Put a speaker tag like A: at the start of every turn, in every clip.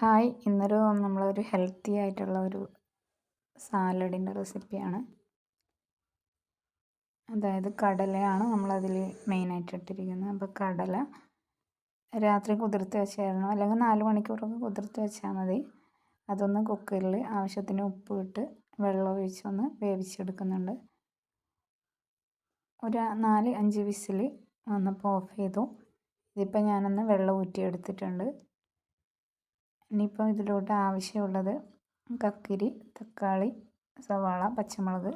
A: Hi. ഇന്നൊരു നമ്മളൊരു healthy ആയിട്ടുള്ള ഒരു സാലഡിന്റെ റെസിപ്പിയാണ്. അതായത് കടലയാണ് നമ്മളതിൽ മെയിനായിട്ട് ഇട്ടിരിക്കുന്നത്. അപ്പോൾ കടല രാത്രി കുതിർത്ത് വെച്ചായിരുന്നു. അല്ലെങ്കിൽ നാല് മണിക്കൂറൊക്കെ കുതിർത്ത് വെച്ചാൽ മതി. അതൊന്ന് കുക്കറിൽ ആവശ്യത്തിന് ഉപ്പ് ഇട്ട് വെള്ളം ഒഴിച്ചൊന്ന് വേവിച്ചെടുക്കുന്നുണ്ട്. ഒരു നാല് അഞ്ച് വിസിൽ വന്നപ്പോൾ ഓഫ് ചെയ്തു. ഇതിപ്പോൾ ഞാനൊന്ന് വെള്ളം ഊറ്റിയെടുത്തിട്ടുണ്ട്. ഇനിയിപ്പോൾ ഇതിലോട്ട് ആവശ്യമുള്ളത് കക്കിരി തക്കാളി സവാള പച്ചമുളക്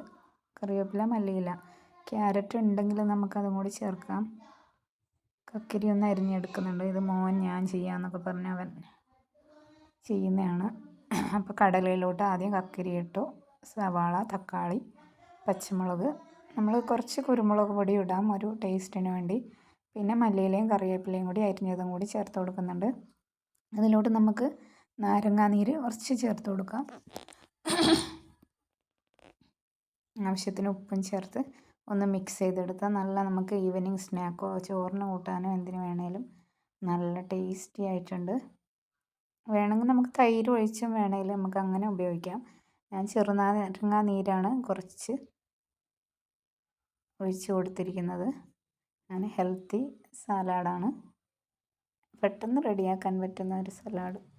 A: കറിവേപ്പില മല്ലിയില. ക്യാരറ്റ് ഉണ്ടെങ്കിൽ നമുക്കതും കൂടി ചേർക്കാം. കക്കിരി ഒന്ന് അരിഞ്ഞെടുക്കുന്നുണ്ട്. ഇത് മോൻ ഞാൻ ചെയ്യാമെന്നൊക്കെ പറഞ്ഞ് അവൻ ചെയ്യുന്നതാണ്. അപ്പോൾ കടലയിലോട്ട് ആദ്യം കക്കിരി ഇട്ടു. സവാള തക്കാളി പച്ചമുളക്. നമ്മൾ കുറച്ച് കുരുമുളക് പൊടി ഇടാം ഒരു ടേസ്റ്റിന് വേണ്ടി. പിന്നെ മല്ലിയിലയും കറിവേപ്പിലയും കൂടി അരിഞ്ഞതും കൂടി ചേർത്ത് കൊടുക്കുന്നുണ്ട്. അതിലോട്ട് നമുക്ക് നാരങ്ങാനീര് കുറച്ച് ചേർത്ത് കൊടുക്കാം. ആവശ്യത്തിന് ഉപ്പും ചേർത്ത് ഒന്ന് മിക്സ് ചെയ്തെടുത്താൽ നല്ല നമുക്ക് ഈവനിങ് സ്നാക്കോ ചോറിന് കൂട്ടാനോ എന്തിനു വേണേലും നല്ല ടേസ്റ്റി ആയിട്ടുണ്ട്. വേണമെങ്കിൽ നമുക്ക് തൈര് ഒഴിച്ചും വേണമെങ്കിൽ നമുക്ക് അങ്ങനെ ഉപയോഗിക്കാം. ഞാൻ ചെറുനാരങ്ങ നീരാണ് കുറച്ച് ഒഴിച്ച് കൊടുത്തിരിക്കുന്നത്. ഞാൻ ഹെൽത്തി സാലാഡാണ് പെട്ടെന്ന് റെഡിയാക്കാൻ പറ്റുന്ന ഒരു സലാഡ്.